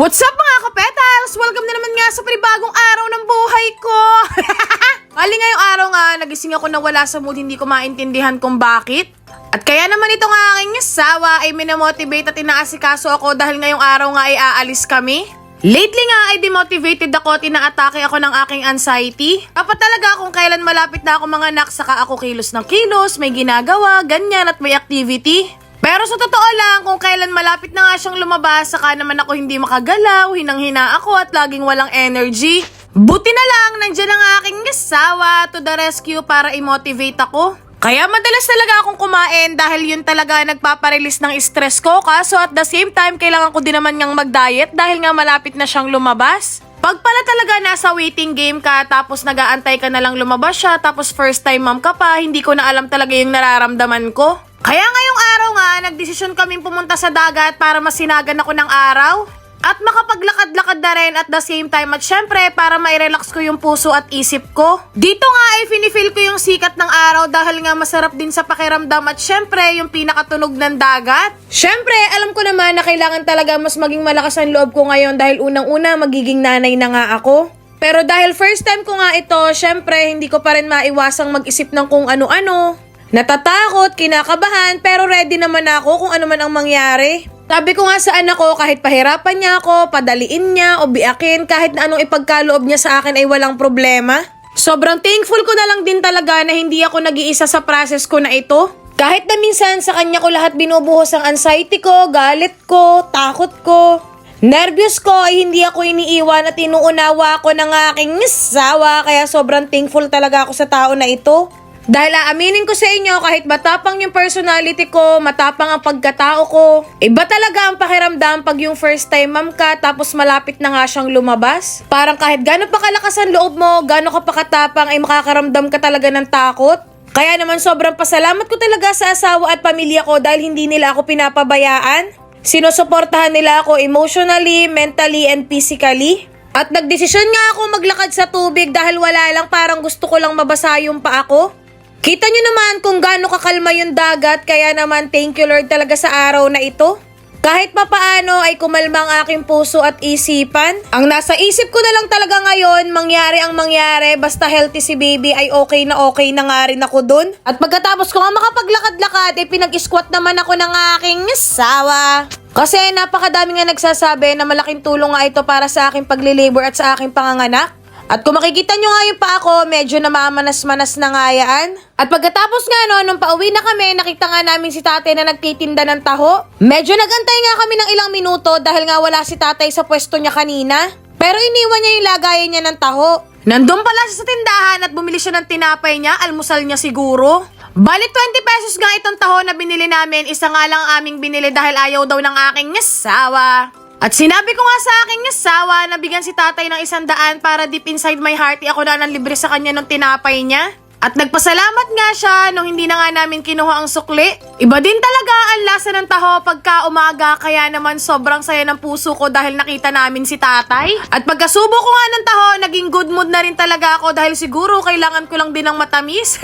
What's up mga kapetals? Welcome na naman nga sa panibagong araw ng buhay ko. Bali ngayong araw nga, nagising ako na wala sa mood, hindi ko maintindihan kung bakit. At kaya naman itong aking asawa ay minamotivate at inaasikaso ako dahil ngayong araw nga ay aalis kami. Lately nga ay demotivated ako at inaatake ako ng aking anxiety. Dapat talaga kung kailan malapit na ako mga anak, saka ako kilos ng kilos, may ginagawa, ganyan at may activity. Pero sa totoo lang, kung kailan malapit na nga siyang lumabas, saka naman ako hindi makagalaw, hinang-hina ako at laging walang energy. Buti na lang, nandiyan ang aking asawa to the rescue para i-motivate ako. Kaya madalas talaga akong kumain dahil yun talaga nagpaparelease ng stress ko. Kaso at the same time, kailangan ko din naman niyang mag-diet dahil nga malapit na siyang lumabas. Pag pala talaga nasa waiting game ka, tapos nagaantay ka na lang lumabas siya, tapos first time mom ka pa, hindi ko na alam talaga yung nararamdaman ko. Kaya ngayong araw nga, nagdesisyon kaming pumunta sa dagat para masinagan ako ng araw. At makapaglakad-lakad na rin at the same time at syempre para mai-relax ko yung puso at isip ko. Dito nga ay finifeel ko yung sikat ng araw dahil nga masarap din sa pakiramdam at syempre yung pinakatunog ng dagat. Syempre, alam ko naman na kailangan talaga mas maging malakas ang loob ko ngayon dahil unang-una magiging nanay na nga ako. Pero dahil first time ko nga ito, syempre hindi ko pa rin maiwasang mag-isip ng kung ano-ano. Natatakot, kinakabahan, pero ready naman ako kung ano man ang mangyari. Sabi ko nga sa anak ko, kahit pahirapan niya ako, padaliin niya o biakin, kahit na anong ipagkaloob niya sa akin ay walang problema. Sobrang thankful ko na lang din talaga na hindi ako nag-iisa sa process ko na ito. Kahit na minsan sa kanya ko lahat binubuhos ang anxiety ko, galit ko, takot ko. Nervyos ko ay hindi ako iniiwan at inuunawa ako ng aking asawa kaya sobrang thankful talaga ako sa tao na ito. Dahil aaminin ko sa inyo, kahit matapang yung personality ko, matapang ang pagkatao ko, iba talaga ang pakiramdam pag yung first time ma'am ka, tapos malapit na nga siyang lumabas. Parang kahit gano'n pa kalakas ang loob mo, gano'n ka pa katapang, ay makakaramdam ka talaga ng takot. Kaya naman sobrang pasalamat ko talaga sa asawa at pamilya ko dahil hindi nila ako pinapabayaan. Sinusuportahan nila ako emotionally, mentally, and physically. At nagdesisyon nga ako maglakad sa tubig dahil wala lang parang gusto ko lang mabasa yung paa ko. Kita nyo naman kung gaano kakalma yung dagat, kaya naman thank you Lord talaga sa araw na ito. Kahit papaano ay kumalma ang aking puso at isipan. Ang nasa isip ko na lang talaga ngayon, mangyari ang mangyari, basta healthy si baby ay okay na okay na nga rin ako dun. At pagkatapos ko nga makapaglakad-lakad, ay pinag-squat naman ako ng aking asawa. Kasi napakadami nga nagsasabi na malaking tulong nga ito para sa aking pagli-labor at sa aking panganganak. At kung makikita nyo nga yung pa ako, medyo namamanas-manas na nga yan. At pagkatapos nga no, nung pauwi na kami, nakita nga namin si tatay na nagtitinda ng taho. Medyo nagantay nga kami ng ilang minuto dahil nga wala si tatay sa pwesto niya kanina. Pero iniwan niya yung lagayan niya ng taho. Nandun pala siya sa tindahan at bumili siya ng tinapay niya, almusal niya siguro. Bali 20 pesos nga itong taho na binili namin, isa nga lang aming binili dahil ayaw daw ng aking asawa. At sinabi ko nga sa aking asawa na bigyan si tatay ng isang daan para deep inside my heart, ako na ng libre sa kanya ng tinapay niya. At nagpasalamat nga siya nung hindi na nga namin kinuha ang sukli. Iba din talaga ang lasa ng taho pagka umaga kaya naman sobrang saya ng puso ko dahil nakita namin si tatay. At pagkasubo ko nga ng taho, naging good mood na rin talaga ako dahil siguro kailangan ko lang din ng matamis.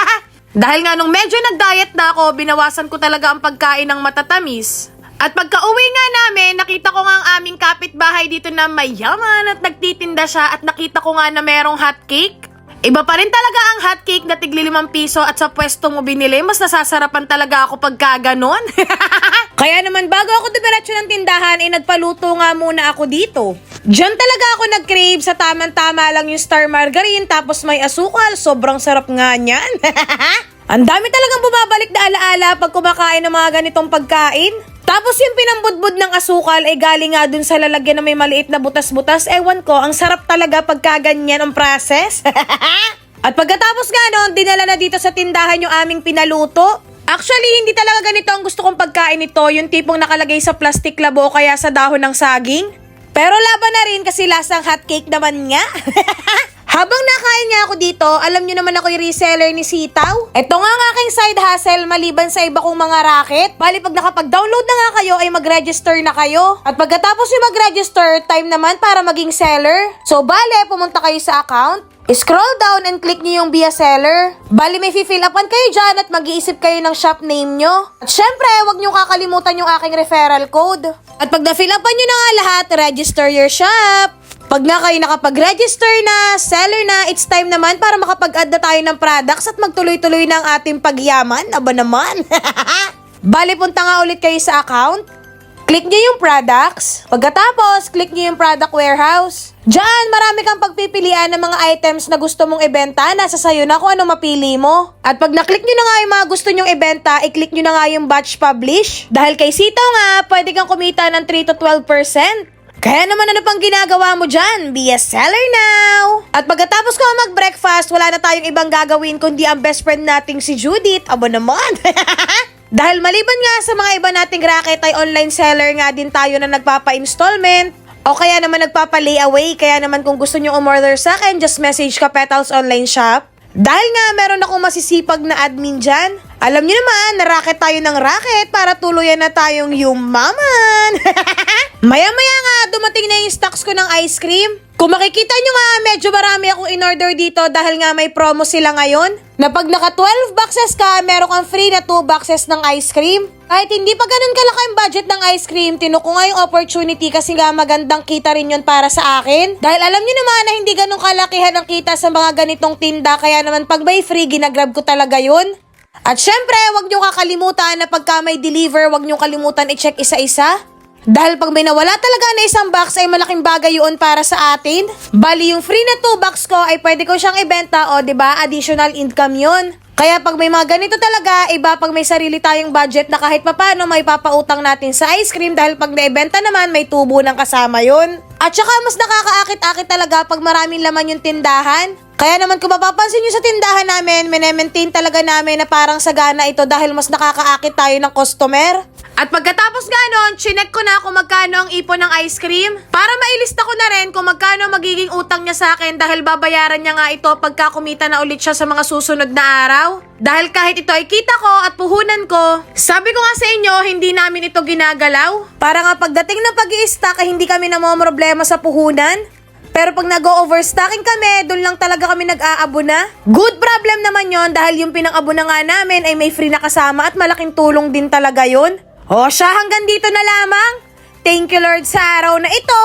dahil nga nung medyo nag-diet na ako, binawasan ko talaga ang pagkain ng matatamis. At pagka uwi nga namin, nakita ko nga ang aming kapitbahay dito na mayaman at nagtitinda siya at nakita ko nga na merong hot cake. Iba pa rin talaga ang hot cake na tigli limang piso at sa pwesto mo binili, mas nasasarapan talaga ako pagka ganon. Kaya naman bago ako dumiretso ng tindahan, eh nagpaluto nga muna ako dito. Diyan talaga ako nag-crave sa tamang-tama lang yung star margarine tapos may asukal. Sobrang sarap nga niyan. Ang dami talagang bumabalik na alaala pag kumakain ng mga ganitong pagkain. Tapos yung pinambudbud ng asukal ay galing nga dun sa lalagyan na may maliit na butas-butas. Ewan ko, ang sarap talaga pagka ganyan ang process. At pagkatapos nga nun, dinala na dito sa tindahan yung aming pinaluto. Actually, hindi talaga ganito ang gusto kong pagkain ito, yung tipong nakalagay sa plastic labo kaya sa dahon ng saging. Pero laban na rin kasi lasang hotcake naman nga. Habang nakain nga ako dito, alam nyo naman ako yung reseller ni Sitaw. Ito nga ang aking side hustle maliban sa iba kong mga racket. Bali pag nakapag-download na nga kayo ay mag-register na kayo. At pagkatapos yung mag-register, time naman para maging seller. So bale, pumunta kayo sa account. Scroll down and click nyo yung via seller. Bali may fill upan kayo dyan at mag-iisip kayo ng shop name nyo. At syempre, huwag nyo kakalimutan yung aking referral code. At pag na-fill upan nyo na nga lahat, register your shop. Pag nga kayo nakapag-register na, seller na, it's time naman para makapag-add na tayo ng products at magtuloy-tuloy ng ating pagyaman. Aba naman. Bali, punta nga ulit kayo sa account. Click nyo yung products. Pagkatapos, click nyo yung product warehouse. Diyan, marami kang pagpipilian ng mga items na gusto mong ibenta. Nasa sayo na kung ano mapili mo. At pag naklik nyo na nga yung mga gusto nyong ibenta, i-click nyo na nga yung batch publish. Dahil kay Sito nga, pwede kang kumita ng 3 to 12%. Kaya naman ano pang ginagawa mo dyan? Be a seller now! At pagkatapos ko mag-breakfast, wala na tayong ibang gagawin kundi ang best friend nating si Judith. Aba naman! Dahil maliban nga sa mga iba nating racket ay online seller nga din tayo na nagpapa-installment o kaya naman nagpapa-layaway. Kaya naman kung gusto nyo umorder sa akin, just message ka Petals Online Shop. Dahil nga meron akong masisipag na admin dyan. Alam nyo naman, na racket tayo ng racket para tuluyan na tayong yumaman. Maya-maya nga, dumating na yung stocks ko ng ice cream. Kung makikita nyo nga, medyo marami akong in-order dito dahil nga may promo sila ngayon. Na pag naka 12 boxes ka, meron kang free na 2 boxes ng ice cream. Kahit hindi pa ganun kalaki ang budget ng ice cream, tinuko nga yung opportunity kasi nga magandang kita rin yun para sa akin. Dahil alam nyo naman na hindi ganun kalakihan ang kita sa mga ganitong tinda, kaya naman pag may free, ginagrab ko talaga yun. At syempre, wag nyo kakalimutan na pagka may deliver, wag nyo kalimutan i-check isa-isa. Dahil pag may nawala talaga na isang box ay malaking bagay yun para sa atin. Bali yung free na 2 box ko ay pwede ko siyang ibenta o 'di ba additional income yun. Kaya pag may mga ganito talaga, iba pag may sarili tayong budget na kahit papano may papautang natin sa ice cream dahil pag naibenta naman may tubo ng kasama yun. At saka mas nakakaakit-akit talaga pag maraming laman yung tindahan. Kaya naman kung mapapansin nyo sa tindahan namin, maintain talaga namin na parang sagana ito dahil mas nakakaakit tayo ng customer. At pagkatapos nga nun, chinek ko na kung magkano ang ipon ng ice cream. Para mailista ko na rin kung magkano magiging utang niya sa akin dahil babayaran niya nga ito pagka kumita na ulit siya sa mga susunod na araw. Dahil kahit ito ay kita ko at puhunan ko, sabi ko nga sa inyo, hindi namin ito ginagalaw. Para nga pagdating ng pag stock ay hindi kami namomroblema sa puhunan. Pero pag nag-overstocking kami, doon lang talaga kami nag-aabo na. Good problem naman yon dahil yung pinang-abo na nga namin ay may free na kasama at malaking tulong din talaga yon. O siya, hanggang dito na lamang. Thank you Lord sa araw na ito.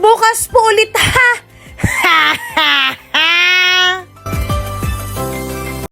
Bukas po ulit ha. Ha ha ha.